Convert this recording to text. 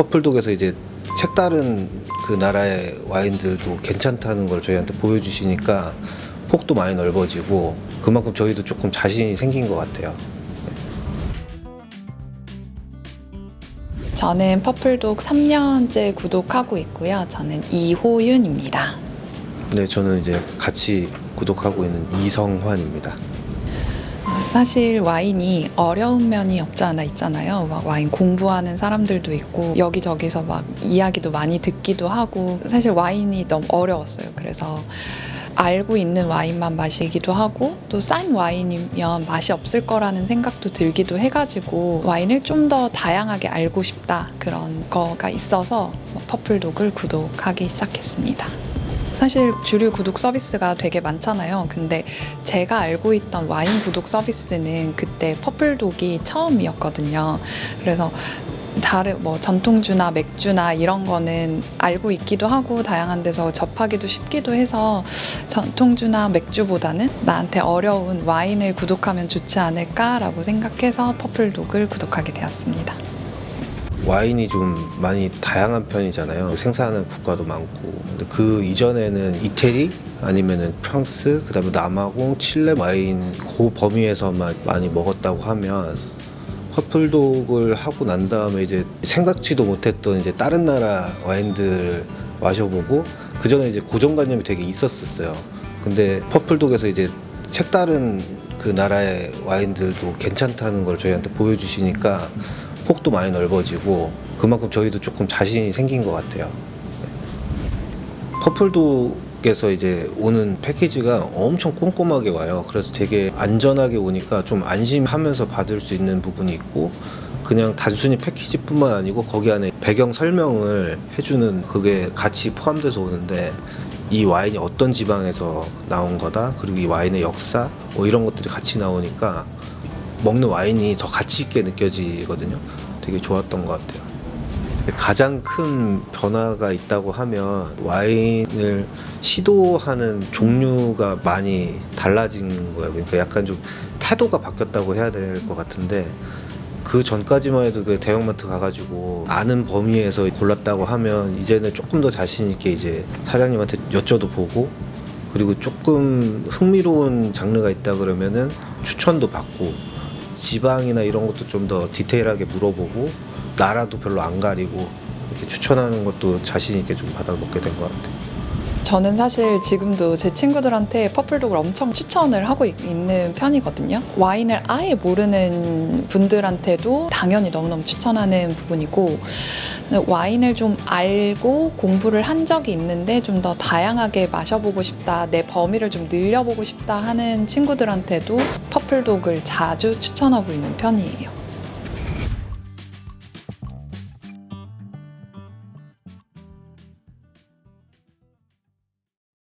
퍼플독에서 이제 색다른 그 나라의 와인들도 괜찮다는 걸 저희한테 보여주시니까 폭도 많이 넓어지고 그만큼 저희도 조금 자신이 생긴 것 같아요. 저는 퍼플독 3년째 구독하고 있고요. 저는 이호윤입니다. 네, 저는 이제 같이 구독하고 있는 이성환입니다. 사실 와인이 어려운 면이 없지 않아 있잖아요. 막 와인 공부하는 사람들도 있고 여기저기서 막 이야기도 많이 듣기도 하고 사실 와인이 너무 어려웠어요. 그래서 알고 있는 와인만 마시기도 하고 또 싼 와인이면 맛이 없을 거라는 생각도 들기도 해가지고 와인을 좀 더 다양하게 알고 싶다 그런 거가 있어서 퍼플독을 구독하기 시작했습니다. 사실 주류 구독 서비스가 되게 많잖아요. 근데 제가 알고 있던 와인 구독 서비스는 그때 퍼플독이 처음이었거든요. 그래서 다른 뭐 전통주나 맥주나 이런 거는 알고 있기도 하고 다양한 데서 접하기도 쉽기도 해서 전통주나 맥주보다는 나한테 어려운 와인을 구독하면 좋지 않을까라고 생각해서 퍼플독을 구독하게 되었습니다. 와인이 좀 많이 다양한 편이잖아요. 생산하는 국가도 많고. 근데 그 이전에는 이태리 아니면은 프랑스, 그다음에 남아공, 칠레 와인 그 범위에서만 많이 먹었다고 하면 퍼플독을 하고 난 다음에 이제 생각지도 못했던 이제 다른 나라 와인들을 마셔보고 그 전에 이제 고정관념이 되게 있었었어요. 근데 퍼플독에서 이제 색다른 그 나라의 와인들도 괜찮다는 걸 저희한테 보여주시니까 폭도 많이 넓어지고 그만큼 저희도 조금 자신이 생긴 것 같아요. 퍼플독에서 이제 오는 패키지가 엄청 꼼꼼하게 와요. 그래서 되게 안전하게 오니까 좀 안심하면서 받을 수 있는 부분이 있고 그냥 단순히 패키지뿐만 아니고 거기 안에 배경 설명을 해주는 그게 같이 포함돼서 오는데 이 와인이 어떤 지방에서 나온 거다 그리고 이 와인의 역사 뭐 이런 것들이 같이 나오니까 먹는 와인이 더 가치 있게 느껴지거든요. 되게 좋았던 것 같아요. 가장 큰 변화가 있다고 하면 와인을 시도하는 종류가 많이 달라진 거예요. 그러니까 약간 좀 태도가 바뀌었다고 해야 될 것 같은데 그 전까지만 해도 그 대형마트 가가지고 아는 범위에서 골랐다고 하면 이제는 조금 더 자신 있게 이제 사장님한테 여쭤도 보고 그리고 조금 흥미로운 장르가 있다 그러면은 추천도 받고 지방이나 이런 것도 좀 더 디테일하게 물어보고 나라도 별로 안 가리고 이렇게 추천하는 것도 자신 있게 좀 받아 먹게 된 것 같아요. 저는 사실 지금도 제 친구들한테 퍼플독을 엄청 추천을 하고 있- 있는 편이거든요. 와인을 아예 모르는 분들한테도 당연히 너무너무 추천하는 부분이고 와인을 좀 알고 공부를 한 적이 있는데 좀 더 다양하게 마셔보고 싶다, 내 범위를 좀 늘려보고 싶다 하는 친구들한테도 퍼플독을 자주 추천하고 있는 편이에요.